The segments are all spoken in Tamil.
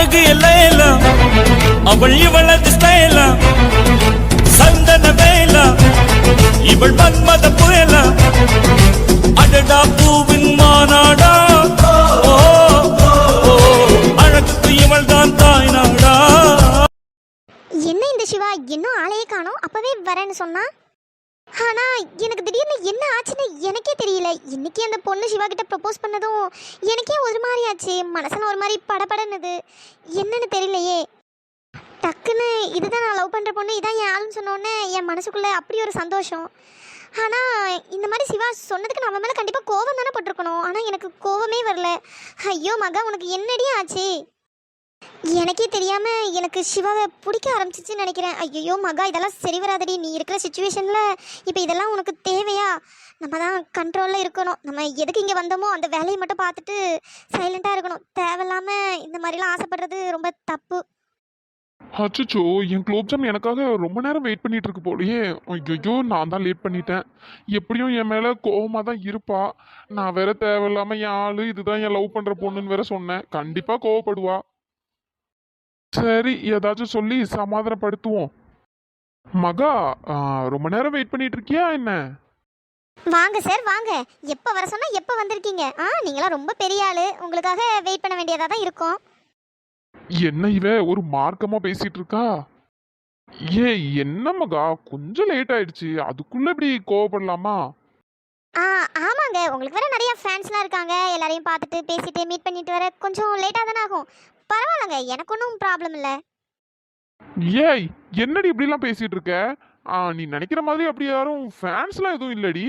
அழகு எல்லாம் அவள் இவளது ஸ்டைலா சந்தன வேலா? இவள் மன்மத புயலா அடடா பூவின் மாநாடா ஓ, ஓ, அழகுக்கு இவள் தான் தாய் நாடா என்ன இந்த சிவா? இன்னும் ஆளையே காணோம். அப்பவே வரேன்னு சொன்னா? ஆனா எனக்கு திடீர்னு என்ன ஆச்சுன்னு எனக்கே தெரியல. இன்னைக்கு அந்த பொண்ணு சிவா கிட்ட ப்ரப்போஸ் பண்ணதும் எனக்கே ஒரு மாதிரி ஆச்சு. மனசுல ஒரு மாதிரி படபடன்னுது என்னன்னு தெரியலையே. டக்குன்னு இதுதான் நான் லவ் பண்ணுற பொண்ணு இதான் என் ஆளுன்னு சொன்னோடனே என் மனசுக்குள்ளே அப்படி ஒரு சந்தோஷம். ஆனால் இந்த மாதிரி சிவா சொன்னதுக்கு நம்ம மேலே கண்டிப்பாக கோவம் தானே பட்டிருக்கணும். ஆனால் எனக்கு கோவமே வரல. ஐயோ மகா உனக்கு என்னடி ஆச்சு? எனக்கே தெரியாம எனக்கு சிவாவை பிடிக்க ஆரம்பிச்சிச்சுன்னு நினைக்கிறேன். ஐயோ மகா இதெல்லாம் சரி வராதடி. நீ இருக்கிற சுச்சுவேஷன்ல இப்போ இதெல்லாம் உனக்கு தேவையா? நம்ம தான் கண்ட்ரோலில் இருக்கணும். நம்ம எதுக்கு இங்கே வந்தோமோ அந்த வேலையை மட்டும் பார்த்துட்டு சைலண்ட்டாக இருக்கணும். தேவையில்லாம இந்த மாதிரிலாம் ஆசைப்படுறது ரொம்ப தப்பு. அச்சோ என் குலோப்ஜாம் எனக்காக ரொம்ப நேரம் வெயிட் பண்ணிட்டு இருக்கு போலயே. ஐயோ நான் தான் லேட் பண்ணிட்டேன். எப்படியும் என் மேல கோவமா தான் இருப்பா. நான் வேற தேவையில்லாம என் ஆளு இதுதான் என் லவ் பண்ற பொண்ணுன்னு வேற சொன்னேன். கண்டிப்பா கோவப்படுவா. சரி ஏதாச்சும் சொல்லி சமாதானப்படுத்துவோம். மகா ரொம்ப நேரம் வெயிட் பண்ணிட்டு இருக்கியா என்ன? வாங்க சார் வாங்க. எப்போ வர சொன்னால் எப்போ வந்திருக்கீங்க? ஆ நீங்களாம் ரொம்ப பெரிய ஆள். உங்களுக்காக வெயிட் பண்ண வேண்டியதாக தான் இருக்கும். என்ன இவ? ஒரு மார்க்கமா பேசிட்டு இருக்கா ஏ என்ன மகா? கொஞ்சம் லேட் ஆயிடுச்சு. அதுக்குள்ள இப்படி கோவப்படலாமா? ஆ ஆமாங்க. உங்களுக்கு வேற நிறைய ஃபேன்ஸ்லாம் இருக்காங்க. எல்லாரையும் பார்த்துட்டு பேசிட்டு மீட் பண்ணிட்டு வர கொஞ்சம் லேட்டாக தானே ஆகும். பரவாயில்லங்க. எனக்கு ஒன்றும் ப்ராப்ளம் இல்லை. ஏய் என்னடி இப்படிலாம் பேசிட்டு இருக்க ஆ, நீ நினைக்கிற மாதிரி அப்படி யாரும் ஃபேன்ஸ்லாம் எதுவும் இல்லடி.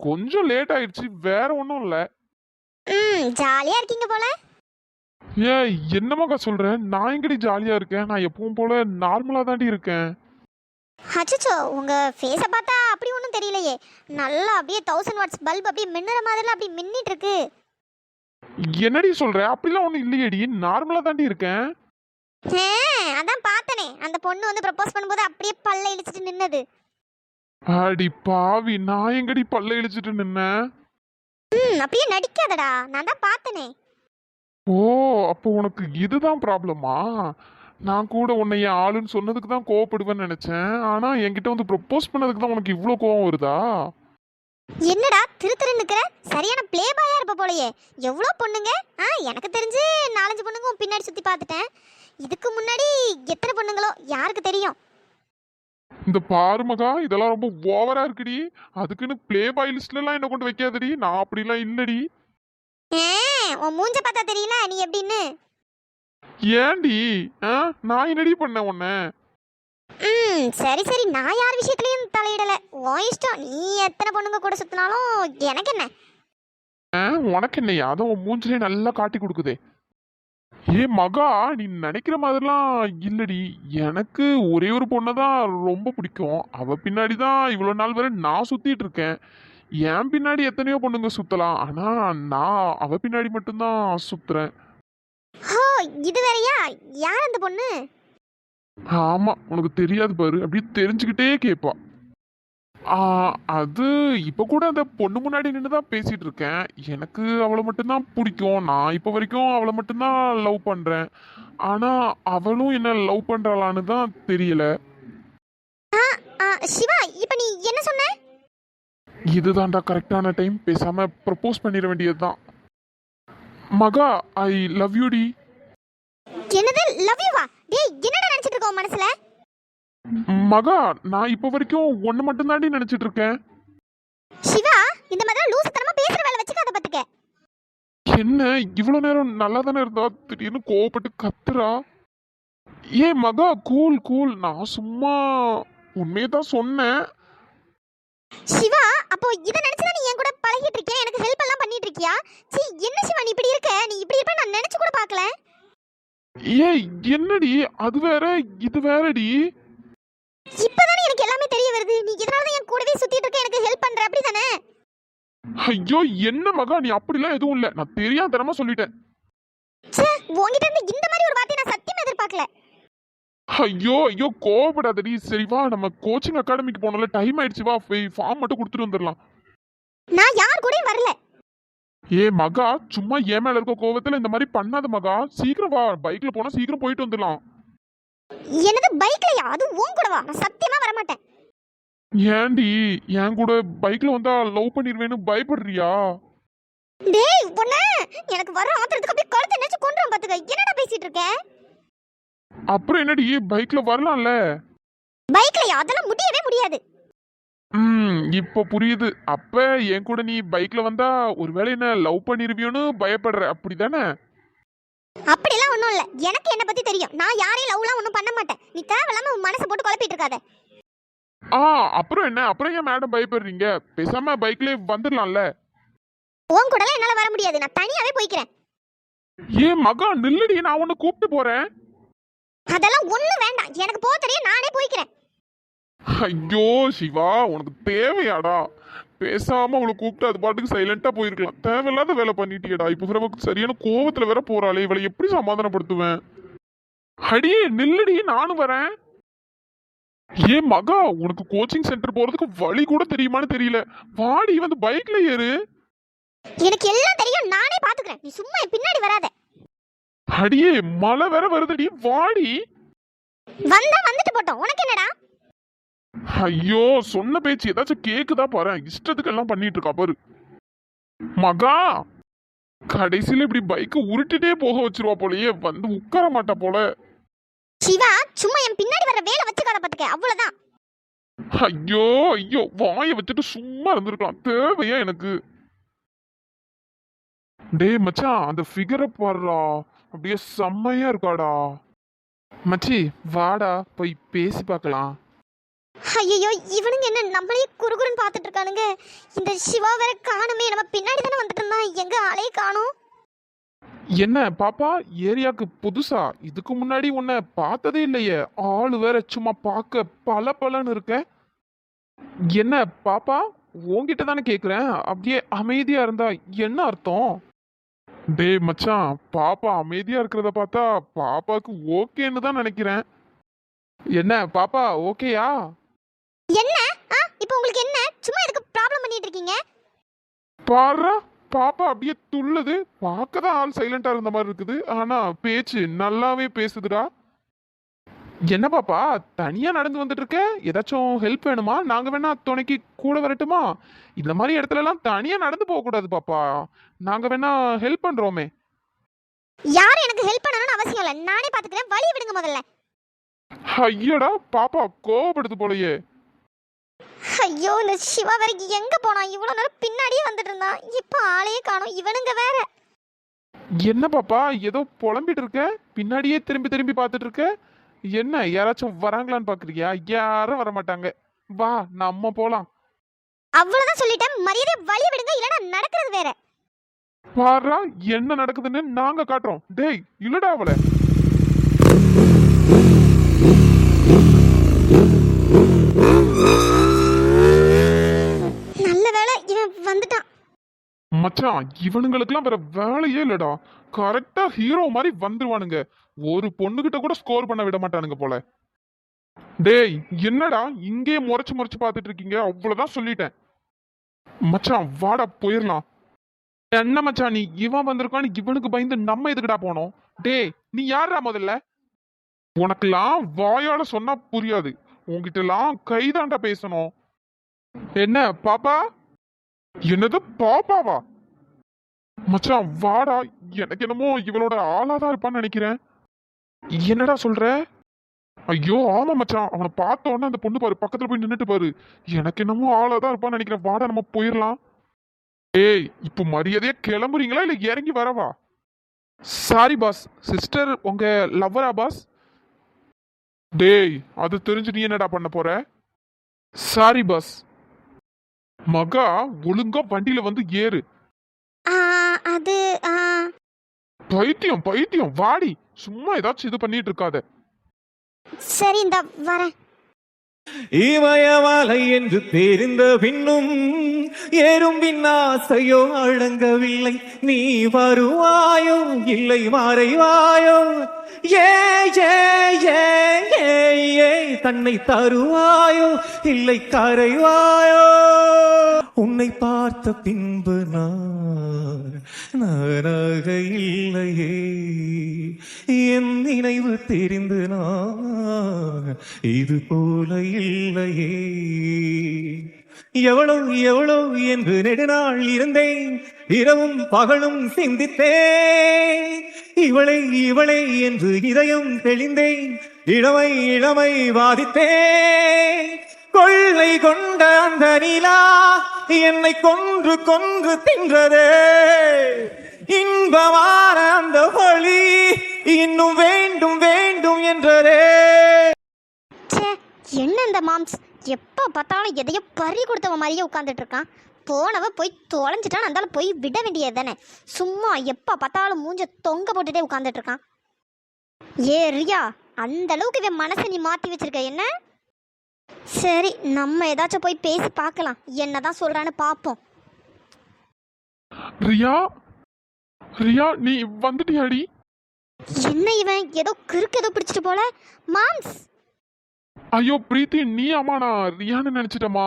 கொஞ்சம் லேட் ஆயிடுச்சு. வேற ஒன்றும் இல்லை. ம் ஜாலியாக இருக்கீங்க போல. ஏய் என்னமாக்கா சொல்ற? நான் எங்கடி ஜாலியா இருக்கேன்? நான் எப்பவும் போல நார்மலா தாண்டி இருக்கேன். அச்சச்சோ உங்க ஃபேஸை பார்த்தா அப்படி ஒன்றும் தெரியலையே. நல்லா அப்படியே தௌசண்ட் வாட்ஸ் பல்ப் அப்படியே மின்னுற மாதிரிலாம் அப்படி மின்னிட்டு இருக்கு என்னடி சொல்ற? அப்படிலாம் ஒன்றும் இல்லையேடி. நார்மலா தாண்டி இருக்கேன். அதான் பார்த்தனே. அந்த பொண்ணு வந்து ப்ரப்போஸ் பண்ணும்போது அப்படியே பல்ல இழிச்சிட்டு நின்னது. அடி பாவி நான் எங்கடி பல்ல இழிச்சிட்டு நின்னேன்? ம் அப்படியே நடிக்காதடா. நான் தான் பார்த்தனே. ஓ அப்போ உனக்கு இதுதான் ப்ராப்ளமா? நான் கூட உன்னை என் ஆளுன்னு சொன்னதுக்கு தான் கோவப்படுவேன்னு நினைச்சேன். ஆனா என்கிட்ட வந்து ப்ரப்போஸ் பண்ணதுக்கு தான் உனக்கு இவ்வளோ கோவம் வருதா? என்னடா திரு திரு நிக்கிற? சரியான ப்ளே பாயா இருப்ப போலயே. எவ்வளோ பொண்ணுங்க? ஆ எனக்கு தெரிஞ்சு நாலஞ்சு பொண்ணுங்க உன் பின்னாடி சுற்றி பார்த்துட்டேன். இதுக்கு முன்னாடி எத்தனை பொண்ணுங்களோ? யாருக்கு தெரியும்? இந்த பாரு மகா இதெல்லாம் ரொம்ப ஓவரா இருக்குடி. அதுக்குன்னு ப்ளே பாய் லிஸ்ட்லாம் என்ன கொண்டு வைக்காதடி? நான் அப்படிலாம் இல்லடி. ஆ, உன் மூஞ்ச பார்த்தா தெரியல நீ எப்படின்னு? ஏன்டி? ஆ நான் என்னடி பண்ணேன் உன்னை? ம் சரி சரி. நான் யார் விஷயத்துலயும் தலையிடல. உன் இஷ்டம். நீ எத்தனை பொண்ணுங்க கூட சுத்தினாலும் எனக்கு என்ன? ஆ, உனக்கு என்னையா அதை உன் மூஞ்சிலே நல்லா காட்டி கொடுக்குதே. ஏ மகா நீ நினைக்கிற மாதிரிலாம் இல்லடி. எனக்கு ஒரே ஒரு பொண்ணை தான் ரொம்ப பிடிக்கும். அவ பின்னாடி தான் இவ்வளோ நாள் வரை நான் சுத்திட்டு இருக்கேன். என் பின்னாடி எத்தனையோ பொண்ணுங்க சுத்தலாம். ஆனா நான் அவ பின்னாடி மட்டும்தான் சுத்துறேன். ஓ இது வேறயா? யார் அந்த பொண்ணு? ஆமா உனக்கு தெரியாது பாரு அப்படியே தெரிஞ்சுக்கிட்டே கேட்பா. அது இப்ப கூட அந்த பொண்ணு முன்னாடி நின்று தான் பேசிட்டு இருக்கேன். எனக்கு அவளை மட்டும்தான் பிடிக்கும். நான் இப்போ வரைக்கும் அவளை மட்டும்தான் லவ் பண்றேன். ஆனா அவளும் என்ன லவ் பண்றாளான்னு தான் தெரியல. ஆ, சிவா இப்போ நீ என்ன சொன்ன? இதுதான்டா கரெக்டான டைம் பேசாம ப்ரப்போஸ் பண்ணிட வேண்டியதுதான். மகா ஐ லவ் யூ டி. என்னது லவ் யூவா டேய் என்னடா இருக்க உன் மனசுல? மகா நான் இப்போ வரைக்கும் ஒன்னு மட்டும்தாண்டி நினைச்சிட்டு இருக்கேன் சிவா இந்த மாதிரி லூசுத்தனமா பேசுற வேலை வச்சுக்காத பாத்துக்க. என்ன இவ்வளோ நேரம் நல்லா தானே இருந்தா? திடீர்னு கோவப்பட்டு கத்துறா. ஏ மகா கூல் கூல். நான் சும்மா உண்மையை தான் சொன்னேன். சிவா அப்போ இத நினைச்சுதான் நீ என் கூட பழகிட்டு இருக்கியா எனக்கு ஹெல்ப் எல்லாம் பண்ணிட்டு இருக்கியா? சீ என்ன சிவா நீ இப்படி இருக்க? நீ இப்படி இருப்ப நான் நினைச்சு கூட பார்க்கல. ஏய் என்னடி? அது வேற இது வேறடி. இப்பதானே எனக்கு எல்லாமே தெரிய வருது. நீ இதனால தான் என் கூடவே சுத்திட்டு இருக்க எனக்கு ஹெல்ப் பண்ற. அப்படிதானே? ஐயோ என்ன மகா நீ அப்படிலாம் எதுவும் இல்லை. நான் தெரியாதனமா சொல்லிட்டேன். ச்சே உன்கிட்ட இருந்து இந்த மாதிரி ஒரு வார்த்தை நான் சத்தியமா எதிர்பார்க்கல. ஐயோ ஐயோ கோவப்படாதடி. சரி வா நம்ம கோச்சிங் அகாடமிக்கு போனோம்ல டைம் ஆயிடுச்சு வா ஃபார்ம் மட்டும் கொடுத்துட்டு வந்துடலாம். நான் யார் கூடயும் வரல. ஏ மகா சும்மா ஏன் மேல இருக்க கோவத்துல இந்த மாதிரி பண்ணாத மகா. சீக்கிரம் வா பைக்ல போனா சீக்கிரம் போயிட்டு வந்துடலாம். என்னது பைக்லயா அது உன் கூட வா நான் சத்தியமா வர மாட்டேன் ஏன்டி என் கூட பைக்ல வந்தா லவ் பண்ணிடுவேன்னு பயப்படுறியா? டேய் பொண்ணு எனக்கு வர ஆத்திரத்துக்கு அப்படியே கழுத்தை நெச்சு கொண்டுறோம் பாத்துக்க. என்னடா பேசிட்டு இருக்க? அப்புறம் என்னடி பைக்ல வரலாம்ல? பைக்லயா அதெல்லாம் முடியவே முடியாது. ம் இப்போ புரியுது. அப்ப என் கூட நீ பைக்ல வந்தா ஒருவேளை என்ன லவ் பண்ணிருவியோன்னு பயப்படுற அப்படிதானே? அப்படிலாம் ஒண்ணும் இல்ல. எனக்கு என்ன பத்தி தெரியும். நான் யாரையும் லவ்லாம் ஒண்ணும் பண்ண மாட்டேன். நீ தேவையில்லாம உன் மனசை போட்டு குழப்பிட்டு இருக்காத. ஆ அப்புறம் என்ன? அப்புறம் ஏன் மேடம் பயப்படுறீங்க? பேசாம பைக்லயே வந்துடலாம்ல உன் கூடலாம் என்னால வர முடியாது. நான் தனியாவே போய்க்கிறேன். ஏன் மகா நில்லுடி. நான் உன்னை கூப்பிட்டு போறேன். அதெல்லாம் ஒண்ணும் வேண்டாம். எனக்கு போக தெரியும். நானே போய்க்கிறேன். ஐயோ சிவா உனக்கு தேவையாடா. பேசாம அவளை கூப்பிட்டு அது பாட்டுக்கு சைலண்டா போயிருக்கலாம். தேவையில்லாத வேலை பண்ணிட்டியடா. இப்போ நமக்கு சரியான கோவத்துல வேற போறாளே. இவளை எப்படி சமாதானப்படுத்துவேன்? அடியே நில்லுடி நானும் வரேன். ஏன் மகா உனக்கு கோச்சிங் சென்டர் போறதுக்கு வழி கூட தெரியுமான்னு தெரியல. வாடி வந்து பைக்ல ஏறு. எனக்கு எல்லாம் தெரியும். நானே பாத்துக்கிறேன். நீ சும்மா பின்னாடி வராத. அடியே மழை வேற வருதுடி. வாடி. வந்தா வந்துட்டு போட்டோம். உனக்கு என்னடா? ஐயோ சொன்ன பேச்சு ஏதாச்சும் கேக்குதா பாரு. இஷ்டத்துக்கு எல்லாம் பண்ணிட்டு இருக்கா பாரு. மகா! கடைசியில இப்படி பைக்கை உருட்டிட்டே போக வச்சிருவா போலயே வந்து உட்கார மாட்டா போல. சிவா சும்மா என் பின்னாடி வர வேலை வச்சுக்காத பாத்துக்க. அவ்வளவுதான். ஐயோ ஐயோ வாயை வச்சுட்டு சும்மா இருந்திருக்கலாம். தேவையா எனக்கு? டேய் மச்சான் அந்த ஃபிகரை பாருடா. அப்படியே செம்மையா இருக்காடா. மச்சி வாடா போய் பேசி பார்க்கலாம். ஐயோ இவனுங்க என்ன நம்மளையே குறுகுறுன்னு பார்த்துட்டு இருக்கானுங்க இந்த சிவா வேற காணுமே நம்ம பின்னாடி தானே வந்துட்டு இருந்தான் எங்க ஆளையே காணும்? என்ன பாப்பா ஏரியாக்கு புதுசா? இதுக்கு முன்னாடி உன்னை பார்த்ததே இல்லையே. ஆள் வேற சும்மா பார்க்க பல பலன்னு இருக்க. என்ன பாப்பா உன்கிட்ட தானே கேக்குறேன்? அப்படியே அமைதியா இருந்தா என்ன அர்த்தம்? டேய் மச்சான் பாப்பா அமைதியா இருக்கிறத பார்த்தா பாப்பாக்கு ஓகேன்னு தான் நினைக்கிறேன். என்ன பாப்பா ஓகேயா? இப்போ உங்களுக்கு என்ன? சும்மா எதுக்கு ப்ராப்ளம் பண்ணிட்டு இருக்கீங்க? பாருடா பாப்பா அப்படியே துள்ளுது. பார்க்க தான் ஆள் சைலண்டா இருந்த மாதிரி இருக்குது. ஆனா பேச்சு நல்லாவே பேசுதுடா. என்ன பாப்பா? தனியா நடந்து வந்துட்டு இருக்க? ஏதாச்சும் ஹெல்ப் வேணுமா? நாங்க வேணா துணைக்கு கூட வரட்டுமா? இந்த மாதிரி இடத்துல எல்லாம் தனியா நடந்து போக கூடாது பாப்பா. நாங்க வேணா ஹெல்ப் பண்றோமே. யாரும் எனக்கு ஹெல்ப் பண்ணணும்னு அவசியம் இல்லை. நானே பாத்துக்கிறேன். வழி விடுங்க முதல்ல. ஐயடா பாப்பா கோவப்படுது போலயே. ஐயோ இந்த சிவா வேற எங்க போனான்? இவ்வளவு நேரம் பின்னாடியே வந்துட்டு இருந்தான் இப்போ ஆளையே காணோம். இவனுங்க வேற. என்ன பாப்பா? ஏதோ புலம்பிட்டு இருக்க? பின்னாடியே திரும்பி திரும்பி பார்த்துட்டு இருக்க? என்ன யாராச்சும் வராங்களான்னு பாக்குறியா? யாரும் வர மாட்டாங்க வா நம்ம போலாம். அவ்வளவுதான் சொல்லிட்டேன். மரியாதை வழி விடுங்க. இல்லைன்னா நடக்கிறது வேற. பாரா என்ன நடக்குதுன்னு நாங்க காட்டுறோம். டேய் இல்லடா அவளை. நல்ல வேலை இவன் வந்துட்டான். மச்சான் இவனுங்களுக்குலாம் வேற வேலையே இல்லடா. கரெக்டா ஹீரோ மாதிரி வந்துருவானுங்க. ஒரு பொண்ணுகிட்ட கூட ஸ்கோர் பண்ண விட மாட்டானுங்க போல. டேய் என்னடா இங்கே முறைச்சு முறைச்சு பார்த்துட்டு இருக்கீங்க? அவ்வளவுதான் சொல்லிட்டேன். மச்சான் வாடா போயிடலாம் என்ன மச்சான் நீ? இவன் வந்திருக்கான்னு இவனுக்கு பயந்து நம்ம எதுக்குடா போனோம்? டேய் நீ யாரா முதல்ல? உனக்கெல்லாம் வாயால சொன்னா புரியாது. உன்கிட்ட எல்லாம் கைதாண்டா பேசணும். என்ன பாப்பா? என்னது பாப்பாவா? மச்சான் வாடா. எனக்கு என்னமோ இவளோட ஆளாதான் இருப்பான்னு நினைக்கிறேன். என்னடா சொல்ற? ஐயோ ஆமா மச்சான் அவனை பார்த்த உடனே அந்த பொண்ணு பாரு பக்கத்துல போய் நின்றுட்டு பாரு. எனக்கு என்னமோ ஆளாதான் இருப்பான்னு நினைக்கிறேன். வாடா நம்ம போயிடலாம் ஏய் இப்போ மரியாதையா கிளம்புறீங்களா இல்ல இறங்கி வரவா? சாரி பாஸ் சிஸ்டர் உங்க லவ்வரா பாஸ் டேய் அது தெரிஞ்சு நீ என்னடா பண்ண போற? சாரி பாஸ் மகா ஒழுங்கா வண்டியில வந்து ஏறு. அது ஆ, பைத்தியம் பைத்தியம். வாடி சும்மா ஏதாச்சும் இது பண்ணிட்டு இருக்காத. சரி இந்த வரேன். இமயமலை என்று தெரிந்த பின்னும் ஏறும் பின்னாசையோ அடங்கவில்லை. நீ வருவாயோ? இல்லை மறைவாயோ? ஏ ஏ தன்னை தருவாயோ? இல்லை கரைவாயோ? உன்னை பார்த்த பின்பு நான் நானாக இல்லையே. என் நினைவு தெரிந்து நான் இது போல இல்லையே. எவ்வளவு எவ்வளவு என்று நெடுநாள் இருந்தேன். இரவும் பகலும் சிந்தித்தேன். இவளை இவளை என்று இதயம் தெளிந்தேன். இளமை இளமை வாதித்தேன். கொள்ளை கொண்ட அந்த நிலா என்னை கொன்று கொன்று தின்றதே. இன்பமான அந்த வழி இன்னும் வேண்டும் வேண்டும் என்றதே. ச்சே என்ன இந்த மாம்ஸ்? எப்போ பார்த்தாலும் எதையோ பறி கொடுத்தவ மாதிரியே உட்காந்துட்டு இருக்கான் போனவ போய் தொலைஞ்சிட்டான் அந்தால போய் விட வேண்டியது தானே. சும்மா எப்போ பார்த்தாலும் மூஞ்ச தொங்க போட்டுட்டே உட்காந்துட்டு இருக்கான் ஏ ரியா அந்த அளவுக்கு இவன் மனசை நீ மாற்றி வச்சிருக்க என்ன? சரி நம்ம ஏதாச்சும் போய் பேசி பார்க்கலாம். என்னதான் சொல்றான்னு பார்ப்போம். ரியா? ரியா நீ வந்துட்டியாடி? என்ன இவன்? ஏதோ கிறுக்கு ஏதோ பிடிச்சிட்டு போல. மாம்ஸ்! ஐயோ பிரீத்தி நீ அம்மா நான் ரியான்னு நினைச்சிட்டேம்மா.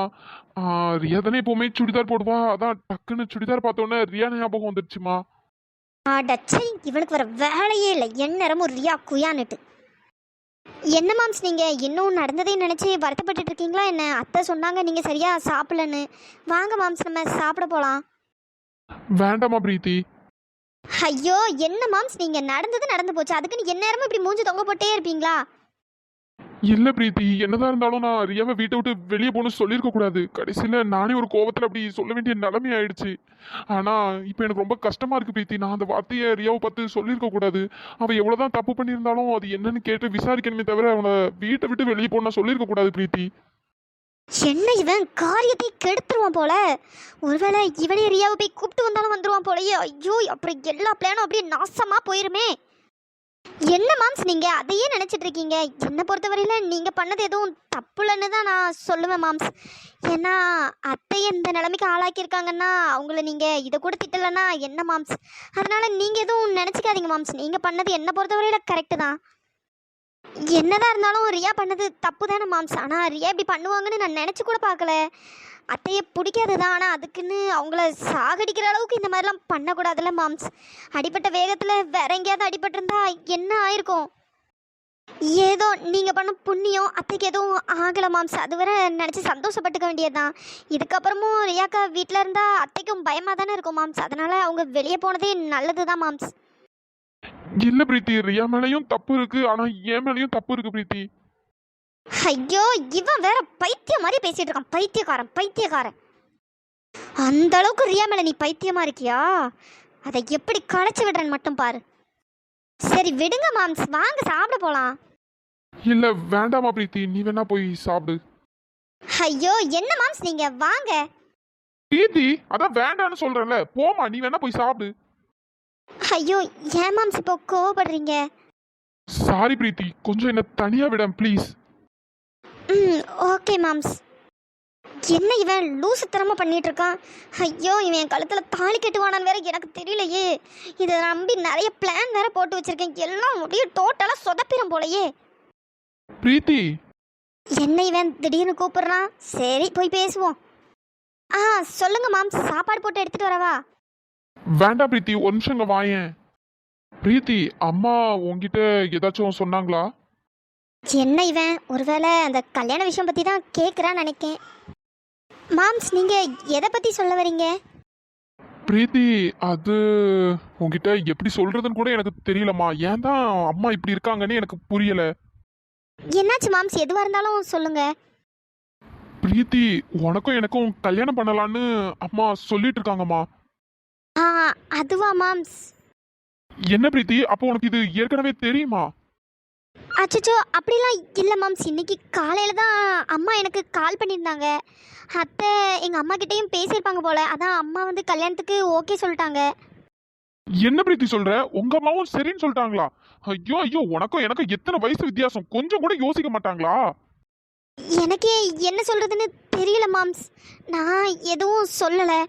ரியா தானே எப்பவுமே சுடிதார் போடுவா. அதான் டக்குன்னு சுடிதார் பார்த்தோன்னே ரியா ஞாபகம் வந்துருச்சுமா அடச்சை இவனுக்கு வர வேலையே இல்லை. எந்நேரமும் ரியா குயான்னுட்டு. என்ன மாம்ஸ் நீங்கள் இன்னும் நடந்ததே நினச்சி வருத்தப்பட்டுட்டு இருக்கீங்களா என்ன? அத்தை சொன்னாங்க நீங்கள் சரியா சாப்பிடலன்னு. வாங்க மாம்ஸ் நம்ம சாப்பிட போகலாம் வேண்டாமா பிரீத்தி. ஐயோ என்ன மாம்ஸ்? நீங்கள் நடந்தது நடந்து போச்சு. அதுக்குன்னு எந்நேரமும் இப்படி மூஞ்சி தொங்க போட்டே இருப்பீங்களா? இல்ல பிரீத்தி என்னதான் இருந்தாலும் நான் ரியாவை வீட்டை விட்டு வெளியே போகணும்னு சொல்லியிருக்க கூடாது. கடைசியில நானே ஒரு கோவத்துல அப்படி சொல்ல வேண்டிய நிலைமை ஆயிடுச்சு. ஆனா இப்போ எனக்கு ரொம்ப கஷ்டமா இருக்கு பிரீத்தி. நான் அந்த வார்த்தையை ரியாவை பார்த்து சொல்லியிருக்க கூடாது. அவ எவ்வளவுதான் தப்பு பண்ணியிருந்தாலும் அது என்னன்னு கேட்டு விசாரிக்கணுமே தவிர அவனை வீட்டை விட்டு வெளியே போனா சொல்லியிருக்க கூடாது பிரீத்தி. என்ன இவன்? காரியத்தை கெடுத்துருவான் போல. ஒருவேளை இவனே ரியாவை போய் கூப்பிட்டு வந்தாலும் வந்துருவான் போலயே. ஐயோ அப்புறம் எல்லா பிளானும் அப்படியே நாசமா போயிருமே. என்ன மாம்ஸ் நீங்க? அதையே நினைச்சிட்டு இருக்கீங்க என்னை பொறுத்தவரையில நீங்க பண்ணது எதுவும் தப்புலன்னு தான் நான் சொல்லுவேன் மாம்ஸ். ஏன்னா அத்தை இந்த நிலைமைக்கு ஆளாக்கியிருக்காங்கன்னா அவங்கள நீங்க இதை கூட திட்டலைன்னா என்ன மாம்ஸ்? அதனால நீங்க எதுவும் நினச்சிக்காதீங்க மாம்ஸ். நீங்க பண்ணது என்னை பொறுத்தவரையில கரெக்டு தான். என்னதான் இருந்தாலும் ரியா பண்ணது தப்பு தானே மாம்ஸ். ஆனால் ரியா இப்படி பண்ணுவாங்கன்னு நான் நினச்சி கூட பார்க்கல. அத்தையை பிடிக்காது தான் ஆனால் அதுக்குன்னு அவங்கள சாகடிக்கிற அளவுக்கு இந்த மாதிரிலாம் பண்ணக்கூடாதுல்ல மாம்ஸ்? அடிப்பட்ட வேகத்தில் வேற எங்கேயாவது அடிபட்டிருந்தா என்ன ஆயிருக்கும்? ஏதோ நீங்கள் பண்ண புண்ணியம் அத்தைக்கு எதுவும் ஆகலை மாம்ஸ். அதுவரை நினச்சி சந்தோஷப்பட்டுக்க வேண்டியதுதான். இதுக்கப்புறமும் ரியாக்கா வீட்டில் இருந்தால் அத்தைக்கும் பயமாக தானே இருக்கும் மாம்ஸ்? அதனால் அவங்க வெளியே போனதே நல்லது தான் மாம்ஸ். இல்லை பிரீத்தி. ரியா மேலேயும் தப்பு இருக்குது ஆனால் என் மேலேயும் தப்பு இருக்கு பிரீத்தி. ஐயோ இவன் வேற பைத்தியம் மாதிரி பேசிட்டு இருக்கான். பைத்தியக்காரன் பைத்தியக்காரன். அந்த அளவுக்கு ரியா மேல நீ பைத்தியமா இருக்கியா? அதை எப்படி களைச்சு விடுறேன்னு மட்டும் பாரு. சரி விடுங்க மாம்ஸ். வாங்க சாப்பிட போலாம். இல்ல வேண்டாமா பிரீத்தி. நீ வேணா போய் சாப்பிடு. ஐயோ என்ன மாம்ஸ் நீங்க? வாங்க. பிரீத்தி அதான் வேண்டான்னு சொல்றேன்ல. போமா நீ வேணா போய் சாப்பிடு. ஐயோ ஏன் மாம்ஸ் இப்போ கோவப்படுறீங்க? சாரி பிரீத்தி. கொஞ்சம் என்ன தனியா விட ப்ளீஸ் ம் ஓகே மாம்ஸ். என்ன இவன் லூசுத்தனமா பண்ணிட்டு இருக்கான் ஐயோ இவன் என் கழுத்துல தாலி கட்டுவானான்னு வேற எனக்கு தெரியலையே. இதை நம்பி நிறைய பிளான் வேற போட்டு வச்சிருக்கேன். எல்லாம் அப்படியே டோட்டலா சொதப்பிடும் போலயே. பிரீத்தி. என்ன இவன் திடீர்னு கூப்பிடுறான்? சரி போய் பேசுவோம். ஆ சொல்லுங்க மாம்ஸ். சாப்பாடு போட்டு எடுத்துட்டு வரவா? வேண்டாம் பிரீத்தி. ஒரு நிமிஷம் இங்க வாயேன். பிரீத்தி அம்மா உன்கிட்ட ஏதாச்சும் சொன்னாங்களா? என்ன இவன்? ஒருவேளை அந்த கல்யாண விஷயம் பத்தி தான் கேட்குறான்னு நினைக்கேன். மாம்ஸ் நீங்க எதை பத்தி சொல்ல வரீங்க? பிரீத்தி அது உன்கிட்ட எப்படி சொல்றதுன்னு கூட எனக்கு தெரியலம்மா. ஏன் தான் அம்மா இப்படி இருக்காங்கன்னு எனக்கு புரியல. என்னாச்சு மாம்ஸ்? எதுவா இருந்தாலும் சொல்லுங்க. பிரீத்தி உனக்கும் எனக்கும் கல்யாணம் பண்ணலான்னு அம்மா சொல்லிட்டு இருக்காங்கம்மா. ஆ அதுவா மாம்ஸ்? என்ன பிரீத்தி? அப்போ உனக்கு இது ஏற்கனவே தெரியுமா? அச்சச்சோ அப்படிலாம் இல்லை மாம்ஸ் இன்னைக்கு காலையில் தான் அம்மா எனக்கு கால் பண்ணியிருந்தாங்க. அத்தை எங்கள் அம்மா கிட்டேயும் பேசியிருப்பாங்க போல. அதான் அம்மா வந்து கல்யாணத்துக்கு ஓகே சொல்லிட்டாங்க. என்ன பிரீத்தி சொல்ற? உங்க அம்மாவும் சரின்னு சொல்லிட்டாங்களா? ஐயோ ஐயோ உனக்கும் எனக்கும் எத்தனை வயசு வித்தியாசம்? கொஞ்சம் கூட யோசிக்க மாட்டாங்களா? எனக்கே என்ன சொல்கிறதுன்னு தெரியல மாம்ஸ் நான் எதுவும் சொல்லலை.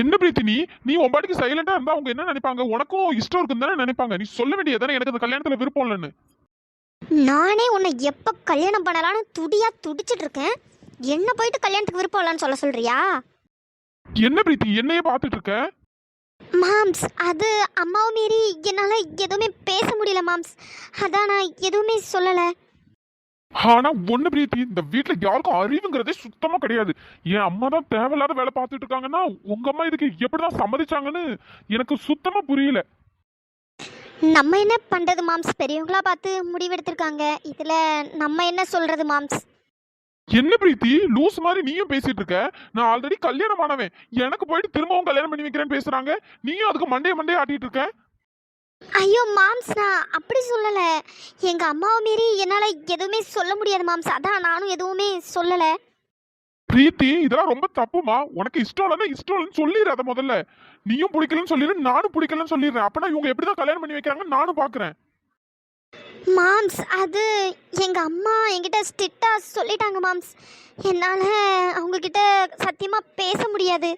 என்ன பிரீத்தி நீ? உன் பாட்டுக்கு சைலண்டா இருந்தா அவங்க என்ன நினைப்பாங்க? உனக்கும் இஷ்டம் இருக்குன்னு தானே நினைப்பாங்க. நீ சொல்ல வேண்டியதானே எனக்கு அந்த கல்யாணத்துல விருப்பம் இல்லைன்னு. நானே உன்னை எப்போ கல்யாணம் பண்ணலான்னு துடியாக துடிச்சிட்டு இருக்கேன். என்ன போயிட்டு கல்யாணத்துக்கு விருப்பம் இல்லைன்னு சொல்ல சொல்கிறியா என்ன பிரீத்தி? என்னையே பார்த்துட்டு இருக்க? மாம்ஸ் அது அம்மாவை மீறி என்னால் எதுவுமே பேச முடியல மாம்ஸ். அதான் நான் எதுவுமே சொல்லலை. ஆனா ஒண்ணு பிரீத்தி இந்த வீட்ல யாருக்கும் அறிவுங்கிறதே சுத்தமா கிடையாது. என் அம்மா தான் தேவையில்லாத வேலை பார்த்துட்டு இருக்காங்கன்னா உங்க அம்மா இதுக்கு எப்படிதான் சம்மதிச்சாங்கன்னு எனக்கு சுத்தமா புரியல. நம்ம என்ன பண்ணுறது மாம்ஸ்? பெரியவங்களா பார்த்து முடிவெடுத்திருக்காங்க. இதில் நம்ம என்ன சொல்கிறது மாம்ஸ்? என்ன பிரீத்தி? லூஸ் மாதிரி நீயும் பேசிட்டு இருக்க. நான் ஆல்ரெடி கல்யாணம் ஆனவன் எனக்கு போயிட்டு திரும்பவும் கல்யாணம் பண்ணி வைக்கிறேன்னு பேசுறாங்க. நீயும் அதுக்கு மண்டைய மண்டைய ஆட்டிட்டு இருக்க. ஐயோ மாம்ஸ் நான் அப்படி சொல்லலை. எங்கள் அம்மாவை மீறி என்னால் எதுவுமே சொல்ல முடியாது மாம்ஸ். அதான் நானும் எதுவுமே சொல்லலை. பிரீத்தி இதெல்லாம் ரொம்ப தப்புமா? உனக்கு இஷ்டம் இல்லைன்னா இஷ்டம் இல்லைன்னு சொல்லிடு அதை முதல்ல. நீயும் பிடிக்கலன்னு சொல்லிடு நானும் பிடிக்கலன்னு சொல்லிடுறேன். அப்பனா இவங்க எப்படிதான் கல்யாணம் பண்ணி வைக்கிறாங்கன்னு நானும் பாக்குறேன். மாம்ஸ் அது எங்கள் அம்மா என்கிட்ட ஸ்ட்ரிக்டாக சொல்லிட்டாங்க மாம்ஸ். என்னால் அவங்கக்கிட்ட சத்தியமாக பேச முடியாது.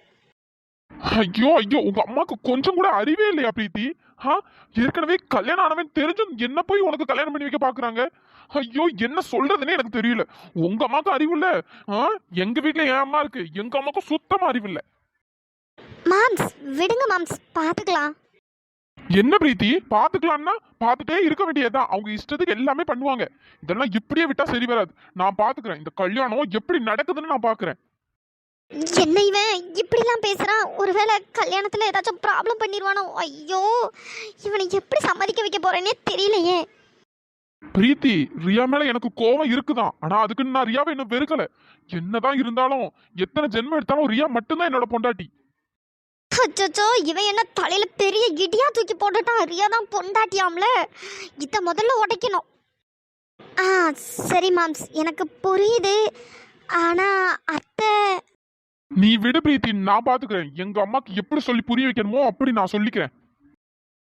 ஐயோ ஐயோ உங்க அம்மாக்கு கொஞ்சம் கூட அறிவே இல்லையா பிரீத்தி? ஆ ஏற்கனவே கல்யாணம் ஆனவன் தெரிஞ்சும் என்ன போய் உனக்கு கல்யாணம் பண்ணி வைக்க பாக்குறாங்க? ஐயோ என்ன சொல்றதுன்னே எனக்கு தெரியல. உங்க அம்மாக்கு அறிவு இல்ல. ஆ எங்க வீட்ல என் அம்மா இருக்கு. எங்க அம்மாக்கும் சுத்தமா அறிவு இல்ல. மாம்ஸ் விடுங்க மாம்ஸ். பார்த்துக்கலாம் என்ன பிரீத்தி? பாத்துக்கலாம்னா பார்த்துட்டே இருக்க வேண்டியதுதான் அவங்க இஷ்டத்துக்கு எல்லாமே பண்ணுவாங்க. இதெல்லாம் இப்படியே விட்டா சரி வராது. நான் பாத்துக்கிறேன். இந்த கல்யாணம் எப்படி நடக்குதுன்னு நான் பாக்குறேன். என்ன இவன்? இப்படிலாம் பேசுகிறான் ஒருவேளை கல்யாணத்தில் ஏதாச்சும் ப்ராப்ளம் பண்ணிடுவானோ ஐயோ இவனை எப்படி சம்மதிக்க வைக்க போறேனே தெரியலையே. பிரீத்தி ரியா மேல எனக்கு கோவம் இருக்குதான். ஆனா அதுக்குன்னு நான் ரியாவை இன்னும் வெறுக்கல. என்னதான் இருந்தாலும் எத்தனை ஜென்மம் எடுத்தாலும் ரியா மட்டும்தான் என்னோட பொண்டாட்டி. அச்சச்சோ இவன் என்ன தலையில பெரிய இடியா தூக்கி போட்டுட்டான்? ரியா தான் பொண்டாட்டியாம்ல? இத முதல்ல உடைக்கணும். ஆ சரி மாம்ஸ். எனக்கு புரியுது. ஆனா அத்தை நீ விடு பிரீத்தி நான் பாத்துக்கிறேன். எங்க அம்மாக்கு எப்படி சொல்லி புரிய வைக்கணுமோ அப்படி நான் சொல்லிக்கிறேன்.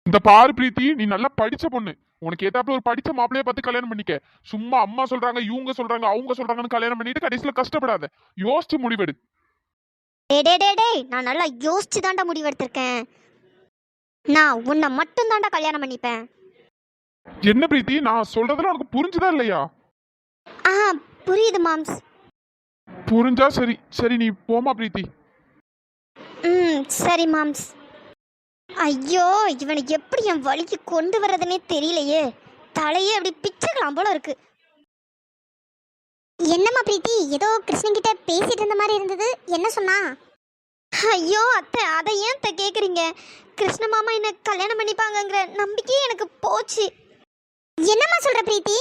இந்த பாரு பிரீத்தி நீ நல்லா படிச்ச பொண்ணு. உனக்கு ஏத்தாப்புல ஒரு படிச்ச மாப்பிளைய பார்த்து கல்யாணம் பண்ணிக்க. சும்மா அம்மா சொல்றாங்க இவங்க சொல்றாங்க அவங்க சொல்றாங்கன்னு கல்யாணம் பண்ணிட்டு கடைசியில கஷ்டப்படாத. யோசிச்சு முடிவெடு. டே டே டே டேய் நான் நல்லா யோசிச்சு தாண்டா முடிவெடுத்திருக்கேன். நான் உன்னை மட்டும் தாண்டா கல்யாணம் பண்ணிப்பேன். என்ன பிரீத்தி நான் சொல்றதுல உனக்கு புரிஞ்சுதா இல்லையா? ஆ புரியுது மாம்ஸ். புரிஞ்சா சரி. சரி நீ போமா பிரீத்தி. ம் சரி மாம்ஸ். ஐயோ இவனை எப்படி என் வழிக்கு கொண்டு வர்றதுனே தெரியலையே. தலையே அப்படி பிச்சைக்கலாம் போல இருக்கு. என்னம்மா பிரீத்தி ஏதோ கிருஷ்ணன் கிட்ட பேசிட்டு இருந்த மாதிரி இருந்தது. என்ன சொன்னா? ஐயோ அத்தை அதை ஏன் அத்தை கேட்குறீங்க கிருஷ்ண மாமா என்ன கல்யாணம் பண்ணிப்பாங்கங்கிற நம்பிக்கையே எனக்கு போச்சு. என்னம்மா சொல்ற பிரீத்தி?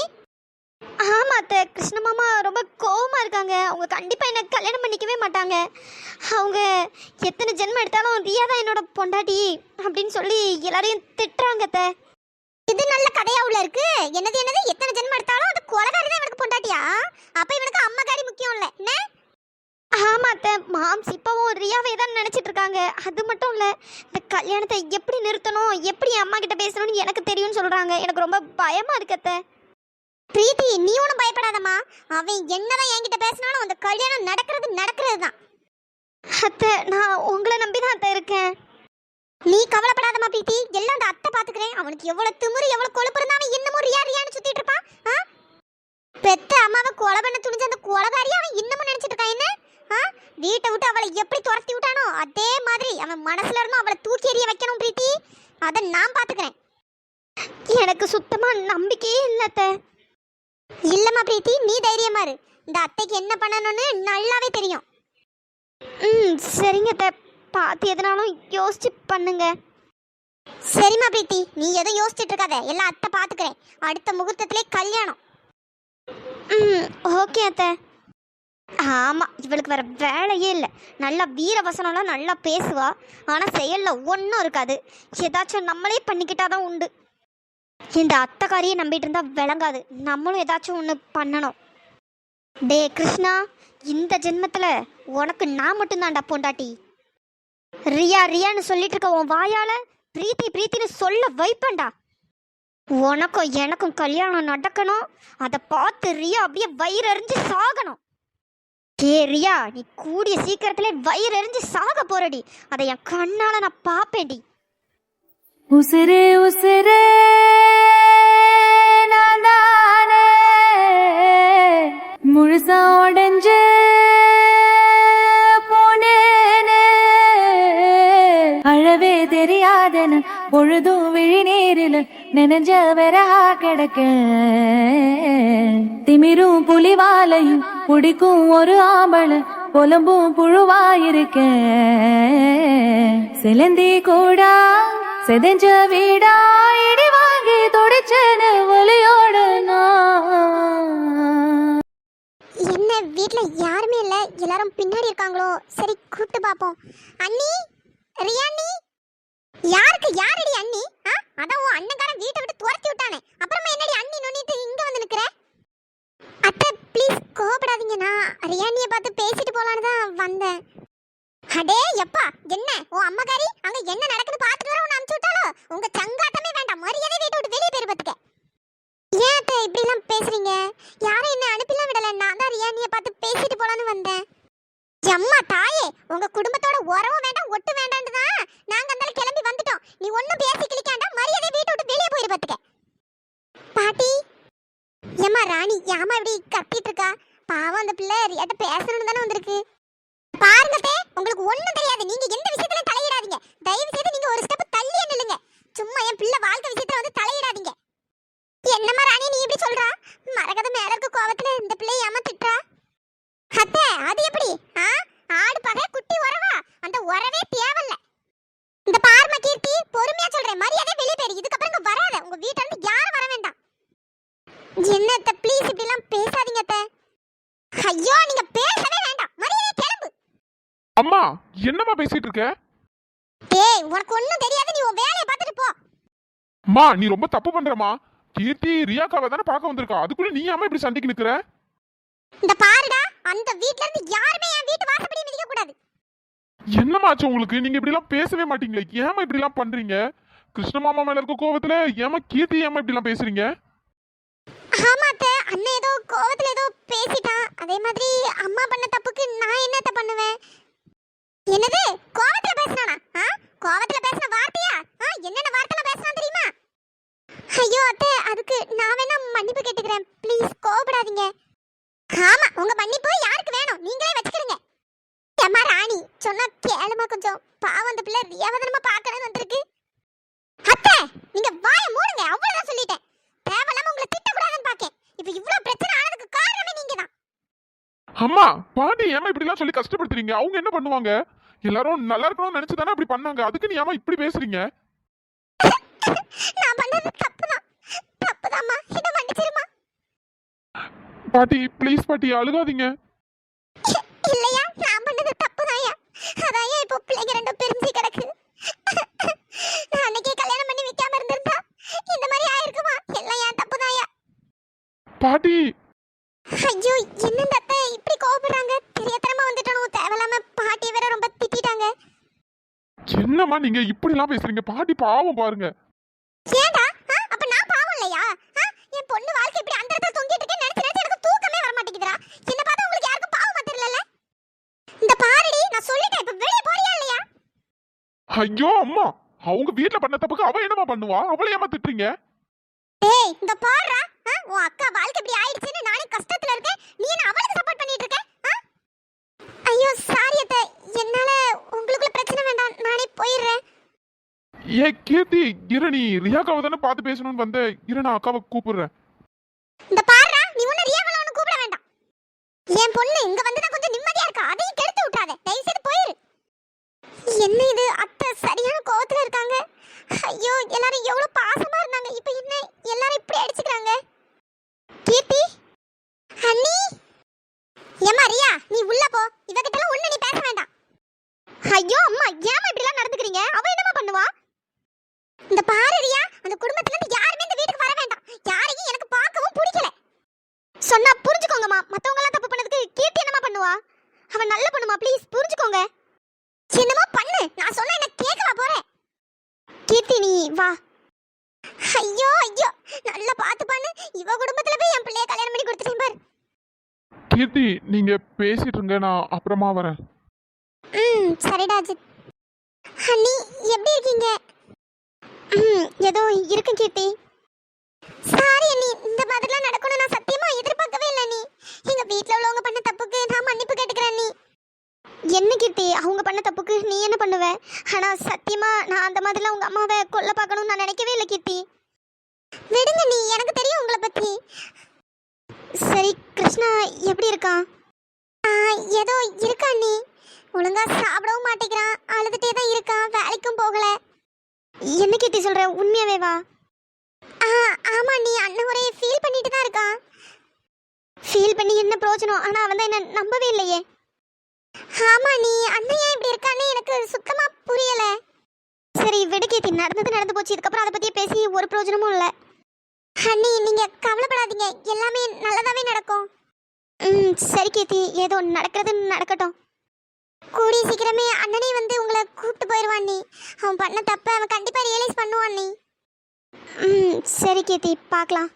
ஆமா அத்தை கிருஷ்ண மாமா ரொம்ப கோவமாக இருக்காங்க. அவங்க கண்டிப்பாக என்னை கல்யாணம் பண்ணிக்கவே மாட்டாங்க. அவங்க எத்தனை ஜென்மம் எடுத்தாலும் ரியா தான் என்னோட பொண்டாட்டி அப்படின்னு சொல்லி எல்லாரையும் திட்டுறாங்க அத்தை. இது நல்ல கதையா உள்ள இருக்கு. என்னது என்னது? எத்தனை ஜென்மம் எடுத்தாலும் அது கொலகாரி தான் இவனுக்கு பொண்டாட்டியா? அப்ப இவனுக்கு அம்மாக்காரி முக்கியம் இல்லை. என்ன? ஆமா அத்தை மாம்ஸ் இப்பவும் ரியாவே தான் நினைச்சிட்டு இருக்காங்க. அது மட்டும் இல்ல இந்த கல்யாணத்தை எப்படி நிறுத்தணும் எப்படி அம்மா கிட்ட பேசணும்னு எனக்கு தெரியும்னு சொல்றாங்க. எனக்கு ரொம்ப பயமா இருக்கு அத்தை. பிரீத்தி நீ ஒன்றும் பயப்படாதம்மா. அவன் என்னதான் என்கிட்ட பேசினாலும் அந்த கல்யாணம் நடக்கிறது நடக்கிறது தான் அத்தை நான் உங்களை நம்பி தான் அத்தை இருக்கேன். நீ கவலைப்படாதம்மா பிரீத்தி. எல்லாம் அந்த அத்தை பாத்துக்கிறேன். அவனுக்கு எவ்வளவு திமிரு எவ்வளவு கொழுப்பு இருந்தா அவன் இன்னமும் ரியா ரியான்னு சுத்திட்டு இருப்பான். ஆ? பெத்த அம்மாவை கொலை பண்ண துணிஞ்ச அந்த கொலகாரியை அவன் இன்னமும் நினைச்சிட்டு இருக்கான். என்ன? ஆ? வீட்டை விட்டு அவளை எப்படி துரத்தி விட்டானோ அதே மாதிரி அவன் மனசுல இருந்தும் அவளை தூக்கி எறிய வைக்கணும் பிரீத்தி. அதை நான் பாத்துக்கிறேன். எனக்கு சுத்தமா நம்பிக்கையே இல்லை அத்தை. இல்லம்மா பிரீத்தி நீ தைரியமா இரு. இந்த அத்தைக்கு என்ன பண்ணணும்னு நல்லாவே தெரியும். ம் சரிங்க அத்தை. பார்த்து எதனாலும் யோசிச்சு பண்ணுங்க. சரிம்மா பிரீத்தி நீ எதுவும் யோசிச்சுட்டு இருக்காத. எல்லாம் அத்தை பார்த்துக்கிறேன் அடுத்த முகூர்த்தத்திலே கல்யாணம். ம் ஓகே அத்தை. ஆமாம் இவளுக்கு வேற வேலையே இல்லை. நல்லா வீர வசனம்லாம் நல்லா பேசுவா. ஆனால் செயலில் ஒன்றும் இருக்காது. ஏதாச்சும் நம்மளே பண்ணிக்கிட்டாதான் உண்டு. இந்த அத்தைக்காரியை நம்பிட்டு இருந்தா விளங்காது. நம்மளும் ஏதாச்சும் ஒன்று பண்ணணும். டே கிருஷ்ணா இந்த ஜென்மத்தில் உனக்கு நான் மட்டும்தான்டா பொண்டாட்டி. ரியா ரியான்னு சொல்லிட்டு இருக்க உன் வாயால் பிரீத்தி பிரீத்தின்னு சொல்ல வைப்பேன்டா. உனக்கும் எனக்கும் கல்யாணம் நடக்கணும். அதை பார்த்து ரியா அப்படியே வயிறறிஞ்சு சாகணும். ஏ ரியா நீ கூடிய சீக்கிரத்துல வயிறறிஞ்சு சாக போறடி. அதை என் கண்ணால நான் பார்ப்பேன்டி. உசிரே உசிரே நான் தானே. முழுசா உடஞ்சு போனேனே. அழவே தீராதென பொழுதும் விழி நேரில் நினைஞ்ச வெறா கிடக்க. திமிரும் புலிவாலையும் பிடிக்கும் ஒரு ஆம்பளை புலம்பும் புழுவாயிருக்க. சிலந்தி கூடா செதஞ்ச வீடா இடி வாங்கி துடிச்சன ஒலியோட என்ன வீட்ல யாருமே இல்ல. எல்லாரும் பின்னாடி இருக்காங்களோ? சரி கூப்பிட்டு பாப்போம். அண்ணி? ரியாண்ணி யாருக்கு? யாரடி அண்ணி? ஆ? அதான் உன் அண்ணன்காரன் வீட்டை விட்டு துரத்தி விட்டானே. அப்புறமா என்னடி அண்ணி நொண்ணிட்டு இங்க வந்து நிக்கிற? அத்தை ப்ளீஸ் கோபப்படாதீங்க நான் ரியாண்ணியை பார்த்து பேசிட்டு போலான்னு தான் வந்தேன். அடே எப்பா என்ன? உன் அம்மாக்காரி அங்க என்ன நடக்குது பாத்துட்டு வர உன்னை அனுப்பிச்சு விட்டாலோ உங்க தங்காட்டமே வேண்டாம். மரியாதை வீட்டை விட்டு வெளியே போயிரு பாத்துக்க. ஏன் அத்தை இப்படி எல்லாம் பேசுறீங்க? யாரும் என்ன அனுப்பிலாம் விடல. நான் தான் ரியானிய பார்த்து பேசிட்டு போலான்னு வந்தேன். அம்மா தாயே உங்க குடும்பத்தோட உறவும் வேண்டாம் ஒட்டு வேண்டாம்னு தான் நாங்க அந்த கிளம்பி வந்துட்டோம். நீ ஒண்ணும் பேசி கிளிக்காண்டா மரியாதை வீட்டை விட்டு வெளியே போயிரு பாத்துக்க. பாட்டி ஏம்மா ராணி ஏமா இப்படி கத்திட்டு இருக்கா? பாவம் அந்த பிள்ளை ரியாட்ட பேசணும்னு தானே வந்திருக்கு. பாருங்க பே உங்களுக்கு ஒண்ணும் தெரியாது. நீங்க எந்த விஷயத்துல தலையிடாதீங்க. தயவு செய்து நீங்க ஒரு ஸ்டெப் தள்ளியே நில்லுங்க. சும்மா என் பிள்ளை வாழ்க்கை விஷயத்துல வந்து தலையிடாதீங்க. என்னம்மா ராணி நீ இப்படி சொல்றா? மரகத மேல இருக்க கோவத்துல இந்த பிள்ளைய ஏமா திட்டுறா? அத்தை அது எப்படி? ஆ? ஆடு பகை குட்டி உறவா? அந்த உறவே தேவையில்ல. இந்த பார்ம கீர்த்தி பொறுமையா சொல்றேன். மரியாதை வெளியே போயிரு. இதுக்கப்புறம் இங்க வராத. உங்க வீட்டுல இருந்து யாரும் வர வேண்டாம். என்ன அத்தை ப்ளீஸ் இப்படி எல்லாம் பேசாதீங்க அத்தை. ஐயோ நீங்க பேசவே அம்மா என்னம்மா பேசிட்டு இருக்க? டேய் உனக்கு ஒண்ணும் தெரியாது நீ உன் வேலையை பார்த்துட்டு போ. அம்மா நீ ரொம்ப தப்பு பண்றமா கீர்த்தி ரியாக்காவை தானே பார்க்க வந்திருக்கா. அதுக்குள்ள நீ ஏமா இப்படி சண்டைக்கு நிக்கிற? இந்த பாருடா அந்த வீட்ல இருந்து யாருமே என் வீட்டு வாசப்படி மிதிக்க கூடாது. என்னமாச்சு உங்களுக்கு? நீங்க இப்படி எல்லாம் பேசவே மாட்டீங்களே. ஏமா இப்படி எல்லாம் பண்றீங்க? கிருஷ்ண மாமா மேல இருக்க கோவத்துல ஏமா கீர்த்தி ஏமா இப்படி எல்லாம் பேசுறீங்க? ஆமா அத்தை அண்ணன் ஏதோ கோவத்துல ஏதோ பேசிட்டான். அதே மாதிரி அம்மா பண்ண தப்புக்கு நான் என்னத்த பண்ணுவேன்? என்னது? கோவத்துல பேசினானா? ஆ? கோவத்துல பேசின வார்த்தையா? ஆ என்னென்ன வார்த்தைல பேசினா தெரியுமா? ஐயோ அத்தை அதுக்கு நான் வேணா மன்னிப்பு கேட்டுக்கிறேன். ப்ளீஸ் கோவப்படாதீங்க. ஆமா உங்க மன்னிப்பு யாருக்கு வேணும்? நீங்களே வச்சுக்கிடுங்க. ஏமா ராணி சொன்னா கேளுமா கொஞ்சம். பாவம் அந்த பிள்ளை ரியாவதனமா பார்க்கணும்னு வந்திருக்கு. அத்தை நீங்க வாய மூடுங்க. அவ்வளவுதான் சொல்லிட்டேன். தேவையில்லாம உங்களை திட்டக்கூடாதுன்னு பாக்கேன். இப்ப இவ்வளவு பிரச்சனை ஆனதுக்கு காரணமே நீங்க தான் அம்மா பாட்டி ஏமா இப்படி எல்லாம் சொல்லி கஷ்டப்படுத்துறீங்க? அவங்க என்ன பண்ணுவாங்க? எல்லாரும் நல்லா இருக்கணும்னு நினைச்சு தானே அப்படி பண்ணாங்க? அதுக்கு நீ ஏமா இப்படி பேசுறீங்க? நான் பண்ணது தப்புதான். தப்புதாம்மா. இதை மன்னிச்சிருமா? பாட்டி ப்ளீஸ் பாட்டி அழுகாதீங்க. இல்லையா? நான் பண்ணது தப்புதான்யா அதான்யா இப்போ பிள்ளைங்க ரெண்டும் பிரிஞ்சு கிடக்கு. நான் அன்னைக்கே கல்யாணம் பண்ணி வைக்காம இருந்திருந்தா இந்த மாதிரி ஆயிருக்குமா? எல்லாம் என் தப்புதான்யா பாட்டி! ஐயோ என்ன இப்படி கோவப்படுறாங்க. தெரியாதனமா வந்துட்டனும் தேவையில்லாம பாட்டியை வேற ரொம்ப திட்டிட்டாங்க. என்னம்மா நீங்க இப்படி எல்லாம் பேசுறீங்க? பாட்டி பாவம் பாருங்க. ஏண்டா? அப்ப நான் பாவம் இல்லையா? என் பொண்ணு வாழ்க்கை இப்படி அந்த இடத்துல தொங்கிட்டு இருக்கேன்னு நினைச்சு நினைச்சு எனக்கு தூக்கமே வர மாட்டேங்குதுடா. என்ன பார்த்தா உங்களுக்கு யாருக்கும் பாவமா தெரியல இந்த பாருடி நான் சொல்லிட்டேன் இப்ப வெளிய போறியா இல்லையா? ஐயோ அம்மா அவங்க வீட்ல பண்ண தப்புக்கு அவ என்னம்மா பண்ணுவா? அவளை ஏமா திட்டுறீங்க? டேய் இந்த பாருடா உன் அக்கா வாழ்க்கை இப்படி ஆயிடுச்சுன்னு நானே கஷ்டத்துல இருக்கேன். நீ என்ன சப்போர்ட் பண்ணிட்டு இருக்க ஆ? ஐயோ சாரி அத்தை என்னால உங்களுக்குள்ள பிரச்சனை வேண்டாம் நானே போயிடுறேன். ஏ கீர்த்தி இரு நீ ரியாக்காவை தானே பார்த்து பேசணும்னு வந்த. இரு நான் அக்காவை கூப்பிடுறேன். இந்த பாருடா நீ ஒண்ணு ரியாவல ஒண்ணு கூப்பிட வேண்டாம். என் பொண்ணு இங்க வந்து தான் கொஞ்சம் நிம்மதியா இருக்கா? அதையும் கெடுத்து விட்டாத தயவு செய்து போயிரு. என்ன இது? அத்தை சரியான கோவத்துல இருக்காங்க. ஐயோ எல்லாரும் எவ்வளவு பாசமா இருந்தாங்க. இப்போ என்ன? எல்லாரும் இப்படி அடிச்சுக்கிறாங்க. கீர்த்தி? அண்ணி? ஏமா ரியா நீ உள்ள போ. இவகிட்ட எல்லாம் ஒண்ணு நீ பேச வேண்டாம். ஐயோ அம்மா ஏமா நடந்துக்கிறீங்க அவ என்னமா பண்ணுவா? இந்த பாரு ரியா அந்த குடும்பத்துல இருந்து யாருமே இந்த வீட்டுக்கு வர வேண்டாம். யாரையும் எனக்கு பார்க்கவும் பிடிக்கல. சொன்னா புரிஞ்சுக்கோங்கம்மா. மத்தவங்க எல்லாம் தப்பு பண்ணதுக்கு கீர்த்தி என்னமா பண்ணுவா? அவ நல்ல பண்ணுமா ப்ளீஸ் புரிஞ்சுக்கோங்க. என்னமா பண்ணு? நான் சொன்ன என்ன கேட்கவா போறேன் கீர்த்தி நீ வா. ஐயோ ஐயோ. நல்லா பார்த்து பண்ணு. இவ குடும்பத்துல போய் என் பிள்ளைய கல்யாணம் பண்ணி கொடுத்துட்டேன் பாரு. கீர்த்தி நீங்க பேசிட்டு இருங்க. நான் அப்புறமா வரேன். ம் சரிடா அஜித். அண்ணி எப்படி இருக்கீங்க? ம் ஏதோ இருக்கு கீர்த்தி. சாரி அண்ணி. இந்த மாதிரிலாம் நடக்கணும் நான் சத்தியமா எதிர்பார்க்கவே இல்லை அண்ணி. எங்க வீட்ல உள்ளவங்க பண்ண தப்புக்கு நான் மன்னிப்பு கேட்டுக்கிறேன் அண்ணி. என்ன கீர்த்தி? அவங்க பண்ண தப்புக்கு நீ என்ன பண்ணுவ? ஆனா சத்தியமா நான் அந்த மாதிரிலாம் உங்க அம்மாவை கொல்ல பார்க்கணும்னு நான் நினைக்கவே இல்லை கீர்த்தி. விடுங்க நீ எனக்கு தெரியும் உங்களை பத்தி. சரி கிருஷ்ணா எப்படி இருக்கான்? ஏதோ இருக்கா நீ ஒழுங்கா சாப்பிடவும் மாட்டேங்கிறான். அழுதுட்டே தான் இருக்கான். வேலைக்கும் போகல. என்ன கேட்டி சொல்ற? உண்மையாவே வா. ஆ ஆமா நீ அண்ணன் ஒரே ஃபீல் பண்ணிட்டு தான் இருக்கான். ஃபீல் பண்ணி என்ன பிரயோஜனம் ஆனா அவன் தான் என்ன நம்பவே இல்லையே. ஆமா நீ அண்ணன் ஏன் இப்படி இருக்கான்னு எனக்கு சுத்தமா புரியல. சரி விடு நடந்தது நடந்து போச்சு. இதுக்கப்புறம் அதை பத்தியே பேசி ஒரு பிரயோஜனமும் இல்லை. ஹன்னி நீங்க கவலைப்படாதீங்க. எல்லாமே நல்லதாவே நடக்கும். ம் சரி கேத்தி ஏதோ நடக்கிறது நடக்கட்டும். கூடிய சீக்கிரமே அண்ணனே வந்து உங்களை கூப்பிட்டு போயிடுவான் நீ. அவன் பண்ண தப்ப அவன் கண்டிப்பாக ரியலைஸ் பண்ணுவான் நீ. ம் சரி கீர்த்தி பார்க்கலாம்.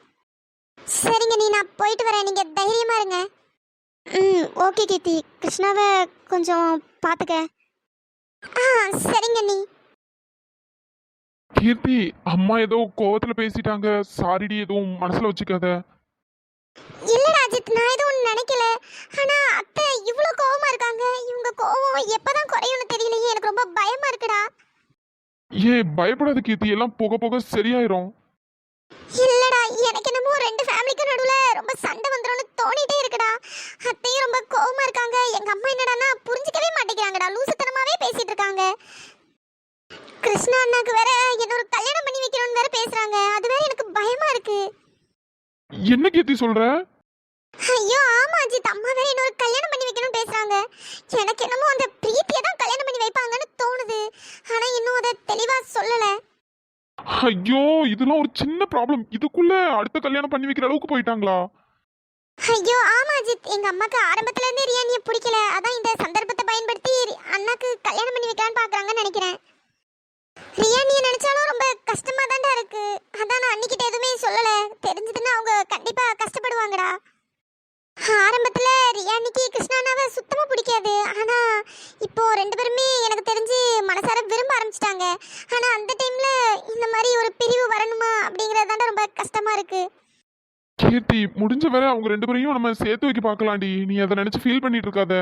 சரிங்க நீ நான் போயிட்டு வரேன். நீங்கள் தைரியமாக இருங்க. ம் ஓகே கீர்த்தி. கிருஷ்ணாவை கொஞ்சம் பார்த்துக்க. ஆ சரிங்க நீ. கீர்த்தி அம்மா ஏதோ கோவத்தில் பேசிட்டாங்க. சாரிடி எதுவும் மனசில் வச்சுக்காத. இல்ல ராஜித் நான் எதுவும் நினைக்கல. ஆனா அத்தை இவ்ளோ கோவமா இருக்காங்க. இவங்க கோவம் எப்பதான் குறையும்னு தெரியலையே. எனக்கு ரொம்ப பயமா இருக்குடா. ஏன் பயப்படாத கீர்த்தி. எல்லாம் போக போக சரியாயிரும். இல்லடா எனக்கு என்னமோ ரெண்டு ஃபேமிலிக்கு நடுவுல ரொம்ப சண்டை வந்துரும்னு தோணிட்டே இருக்குடா. அத்தையும் ரொம்ப கோவமா இருக்காங்க. எங்க அம்மா என்னடான்னா புரிஞ்சுக்கவே மாட்டேங்கிறாங்கடா. லூசுத்தனமாவே பேசிட்டு இருக்காங்க. கிருஷ்ணா அண்ணாக்கு வேற என்ன ஒரு கல்யாணம் பண்ணி வைக்கணும்னு வேற பேசுறாங்க. அது வேற எனக்கு பயமா இருக்கு. என்ன கீர்த்தி சொல்ற? ஐயோ ஆமா அஜித் அம்மா வேற என்ன ஒரு கல்யாணம் பண்ணி வைக்கணும்னு பேசுறாங்க. எனக்கு என்னமோ அந்த பிரீத்தியை தான் கல்யாணம் பண்ணி வைப்பாங்கன்னு தோணுது. ஆனா இன்னும் அதை தெளிவா சொல்லல. ஐயோ இதெல்லாம் ஒரு சின்ன ப்ராப்ளம் இதுக்குள்ள அடுத்த கல்யாணம் பண்ணி வைக்கிற அளவுக்கு போயிட்டாங்களா? ஐயோ ஆமா அஜித் எங்க அம்மாக்கு ஆரம்பத்துல இருந்தே ரியானிய பிடிக்கல. அதான் இந்த சந்தர்ப்பத்தை பயன்படுத்தி அண்ணாக்கு கல்யாணம் பண்ணி வைக்கலான்னு பாக்குறாங்கன்னு நினைக்கிறேன். ரியானிய நினைச்சாலும் ரொம்ப கஷ்டமா தான்டா இருக்கு. அதான் நான் அன்னிக்கிட்ட எதுவுமே சொல்லல. தெரிஞ்சதுன்னா அவங்க கண்டிப்பா கஷ்டப்படுவாங்கடா. ஆரம்பத்துல ரியானிக்கு கிருஷ்ணானாவை சுத்தமா பிடிக்காது. ஆனா இப்போ ரெண்டு பேருமே எனக்கு தெரிஞ்சு மனசார விரும்ப ஆரம்பிச்சிட்டாங்க. ஆனா அந்த டைம்ல இந்த மாதிரி ஒரு பிரிவு வரணுமா அப்படிங்கறது தாண்டா ரொம்ப கஷ்டமா இருக்கு. கீர்த்தி முடிஞ்ச வரை அவங்க ரெண்டு பேரையும் நம்ம சேர்த்து வைக்க பார்க்கலாம்டி. நீ அதை நினைச்சு ஃபீல் பண்ணிட்டு இருக்காத.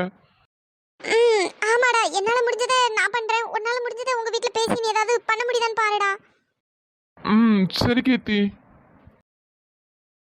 ம் ஆமாடா. என்னால் முடிஞ்சதை நான் பண்ணுறேன் உன்னால் முடிஞ்சதை உங்கள் வீட்டில் பேசி நீ ஏதாவது பண்ண முடியுதான்னு பாருடா. ம் சரி கீர்த்தி.